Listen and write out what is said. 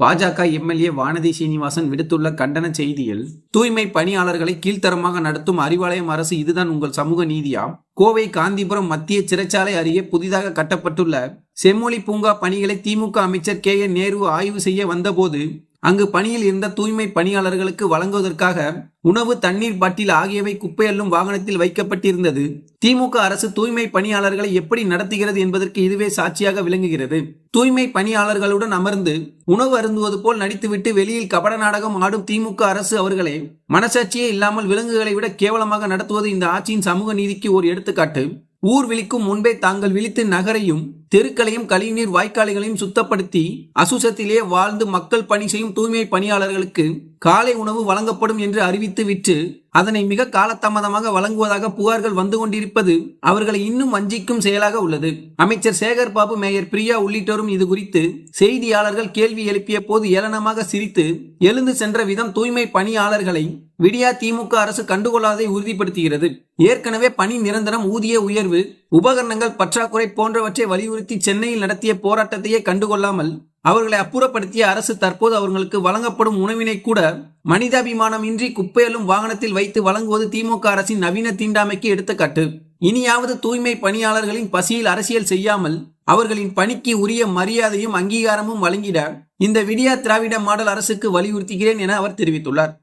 பாஜக எம்எல்ஏ வானதி சீனிவாசன் விடுத்துள்ள கண்டன செய்தியில் தூய்மை பணியாளர்களை கீழ்த்தரமாக நடத்தும் அறிவாலயம் அரசு இதுதான் உங்கள் சமூக நீதியா? கோவை காந்திபுரம் மத்திய சிறைச்சாலை அருகே புதிதாக கட்டப்பட்டுள்ள செம்மொழி பூங்கா பணிகளை திமுக அமைச்சர் கே என் நேரு ஆய்வு செய்ய வந்தபோது அங்கு பணியில் இருந்த தூய்மை பணியாளர்களுக்கு வழங்குவதற்காக உணவு தண்ணீர் பாட்டில் ஆகியவை குப்பையள்ளும் வாகனத்தில் வைக்கப்பட்டிருந்தது. திமுக அரசு தூய்மை பணியாளர்களை எப்படி நடத்துகிறது என்பதற்கு இதுவே சாட்சியாக விளங்குகிறது. தூய்மை பணியாளர்களுடன் அமர்ந்து உணவு அருந்துவது போல் நடித்துவிட்டு வெளியில் கபட நாடகம் ஆடும் திமுக அரசு அவர்களே மனசாட்சியே இல்லாமல் விலங்குகளை விட கேவலமாக நடத்துவது இந்த ஆட்சியின் சமூக நீதிக்கு ஒரு எடுத்துக்காட்டு. ஊர் விழிக்கும் முன்பே தாங்கள் விழித்து நகரையும் தெருக்களையும் கழிவுநீர் வாய்க்கால்களையும் சுத்தப்படுத்தி அசுசத்திலே வாழ்ந்து மக்கள் பணி செய்யும் தூய்மை பணியாளர்களுக்கு காலை உணவு வழங்கப்படும் என்று அறிவித்து விட்டு அதனை மிக காலதாமதமாக வழங்குவதாக புகார்கள் வந்து கொண்டிருப்பது அவர்களை இன்னும் வஞ்சிக்கும் செயலாக உள்ளது. அமைச்சர் சேகர் பாபு மேயர் பிரியா உள்ளிட்டோரும் இது குறித்து செய்தியாளர்கள் கேள்வி எழுப்பிய போது ஏளனமாக சிரித்து எழுந்து சென்ற விதம் தூய்மை பணியாளர்களை விடியா திமுக அரசு கண்டுகொள்ளாததை உறுதிப்படுத்துகிறது. ஏற்கனவே பணி நிரந்தரம் ஊதிய உயர்வு உபகரணங்கள் பற்றாக்குறை போன்றவற்றை வலியுறுத்தி வலியுறுத்தி சென்னையில் நடத்திய போராட்டத்தையே கண்டுகொள்ளாமல் அவர்களை அப்புறப்படுத்திய அரசு தற்போது அவர்களுக்கு வழங்கப்படும் உணவினை கூட மனிதாபிமானம் இன்றி குப்பையலும் வாகனத்தில் வைத்து வழங்குவது திமுக அரசின் நவீன தீண்டாமைக்கு எடுத்துக்காட்டு. இனியாவது தூய்மை பணியாளர்களின் பசியில் அரசியல் செய்யாமல் அவர்களின் பணிக்கு உரிய மரியாதையும் அங்கீகாரமும் வழங்கிட இந்த விடியா திராவிட மாடல் அரசுக்கு வலியுறுத்துகிறேன் என அவர் தெரிவித்துள்ளார்.